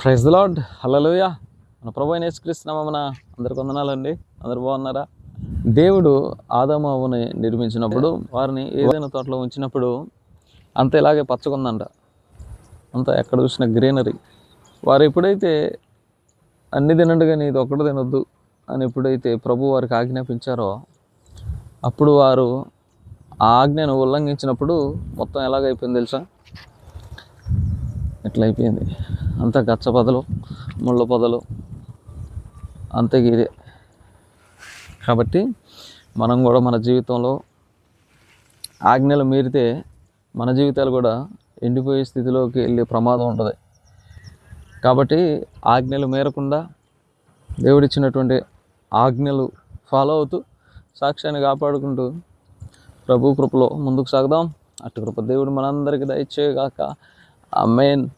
Praise lord హల్లెలూయా. మన ప్రభు అయిన యేసుక్రీస్తునామమున అందరికి వందనాలండి. అందరు బాగున్నారా? దేవుడు ఆదమావుని నిర్మించినప్పుడు వారిని ఏదైనా తోటలో ఉంచినప్పుడు అంత ఇలాగే పచ్చగుందంట. అంతా ఎక్కడ చూసిన గ్రీనరీ. వారు ఎప్పుడైతే అన్ని తినండి కానీ ఇది ఒక్కటి తినొద్దు అని ఎప్పుడైతే ప్రభు వారికి ఆజ్ఞాపించారో అప్పుడు వారు ఆ ఆజ్ఞను ఉల్లంఘించినప్పుడు మొత్తం ఎలాగైపోయింది తెలుసా? ఇట్లా అయిపోయింది. అంతా గచ్చ పొదలు ముళ్ళ పొదలు అంతే ఇదే కాబట్టి మనం కూడా మన జీవితంలో ఆజ్ఞలు మీరితే మన జీవితాలు కూడా ఎండిపోయే స్థితిలోకి వెళ్ళే ప్రమాదం ఉంటుంది. కాబట్టి ఆజ్ఞలు మేరకుండా దేవుడిచ్చినటువంటి ఆజ్ఞలు ఫాలో అవుతూ సాక్ష్యాన్ని కాపాడుకుంటూ ప్రభు కృపలో ముందుకు సాగుదాం. అటు కృప దేవుడు మనందరికీ దయచేయగాక. Amen.